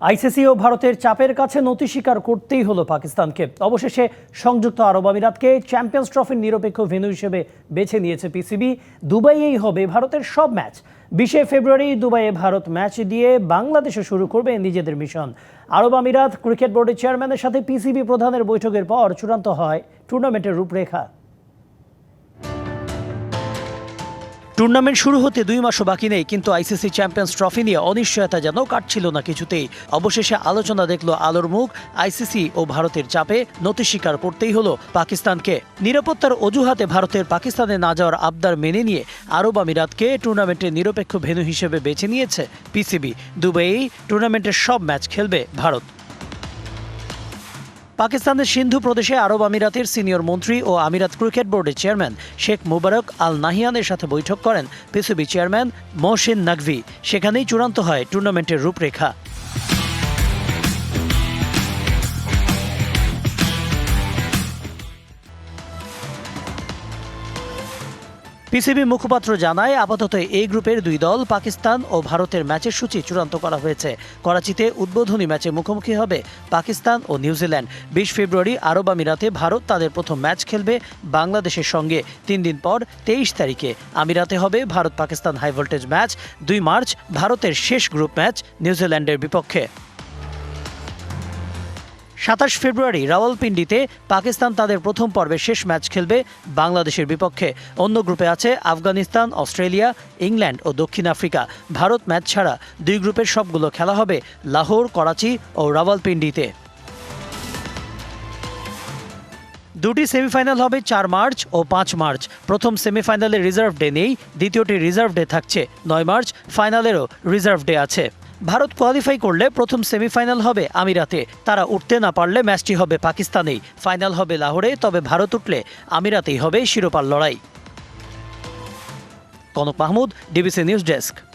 ICC ও ভারতের চাপের কাছে নতি স্বীকার করতেই হলো পাকিস্তানকে। অবশেষে সংযুক্ত আরব আমিরাতকে চ্যাম্পিয়ন্স ট্রফির নিরপেক্ষ ভেন্যু হিসেবে বেছে নিয়েছে পিসিবি। দুবাইয়েই হবে ভারতের সব ম্যাচ। বিশে ফেব্রুয়ারি দুবাইয়ে ভারত ম্যাচ দিয়ে বাংলাদেশে শুরু করবে নিজেদের মিশন। আরব আমিরাত ক্রিকেট বোর্ডের চেয়ারম্যানের সাথে পিসিবি প্রধানের বৈঠকের পর চূড়ান্ত হয় টুর্নামেন্টের রূপরেখা। টুর্নামেন্ট শুরু হতে দুই মাসও বাকি নেই, কিন্তু আইসিসি চ্যাম্পিয়ন্স ট্রফি নিয়ে অনিশ্চয়তা যেন কাটছিল না কিছুতেই। অবশেষে আলোচনা দেখল আলোর মুখ, আইসিসি ও ভারতের চাপে নতি স্বীকার করতেই হলো পাকিস্তানকে। নিরাপত্তার অজুহাতে ভারতের পাকিস্তানে না যাওয়ার আবদার মেনে নিয়ে আরব আমিরাতকে টুর্নামেন্টের নিরপেক্ষ ভেন্যু হিসেবে বেছে নিয়েছে পিসিবি। দুবাই টুর্নামেন্টের সব ম্যাচ খেলবে ভারত। পাকিস্তানের সিন্ধু প্রদেশে আরব আমিরাতের সিনিয়র মন্ত্রী ও আমিরাত ক্রিকেট বোর্ডের চেয়ারম্যান শেখ মুবারক আল নাহিয়ানের সাথে বৈঠক করেন পিসিবি চেয়ারম্যান মহসিন নাকভি। সেখানেই চূড়ান্ত হয় টুর্নামেন্টের রূপরেখা। পিসিবি মুখপাত্র জানায়, আপাতত এই গ্রুপের দুই দল, পাকিস্তান ও ভারতের ম্যাচের সূচি চূড়ান্ত করা হয়েছে। করাচিতে উদ্বোধনী ম্যাচে মুখোমুখি হবে পাকিস্তান ও নিউজিল্যান্ড। বিশ ফেব্রুয়ারি আরব আমিরাতে ভারত তাদের প্রথম ম্যাচ খেলবে বাংলাদেশের সঙ্গে। তিন দিন পর তেইশ তারিখে আমিরাতে হবে Bharat Pakistan high voltage match. দুই মার্চ ভারতের শেষ গ্রুপ ম্যাচ নিউজিল্যান্ডের বিপক্ষে। সাতাশ ফেব্রুয়ারি রাওয়ালপিন্ডিতে পাকিস্তান তাদের প্রথম পর্বের শেষ ম্যাচ খেলবে বাংলাদেশের বিপক্ষে। অন্য গ্রুপে আছে আফগানিস্তান, অস্ট্রেলিয়া, ইংল্যান্ড ও দক্ষিণ আফ্রিকা। ভারত ম্যাচ ছাড়া দুই গ্রুপের সবগুলো খেলা হবে লাহোর, করাচি ও রাওয়ালপিন্ডিতে। দুটি সেমিফাইনাল হবে চার মার্চ ও পাঁচ মার্চ। প্রথম সেমিফাইনালে রিজার্ভ ডে নেই, দ্বিতীয়টি রিজার্ভ ডে থাকছে নয় মার্চ, ফাইনালেরও রিজার্ভ ডে আছে। ভারত কোয়ালিফাই করলে প্রথম সেমিফাইনাল হবে আমিরাতে। তারা উঠতে না পারলে ম্যাচটি হবে পাকিস্তানেই। ফাইনাল হবে লাহোরে, তবে ভারত উঠলে আমিরাতেই হবে শিরোপার লড়াই। Kanak Mahmud DBC news desk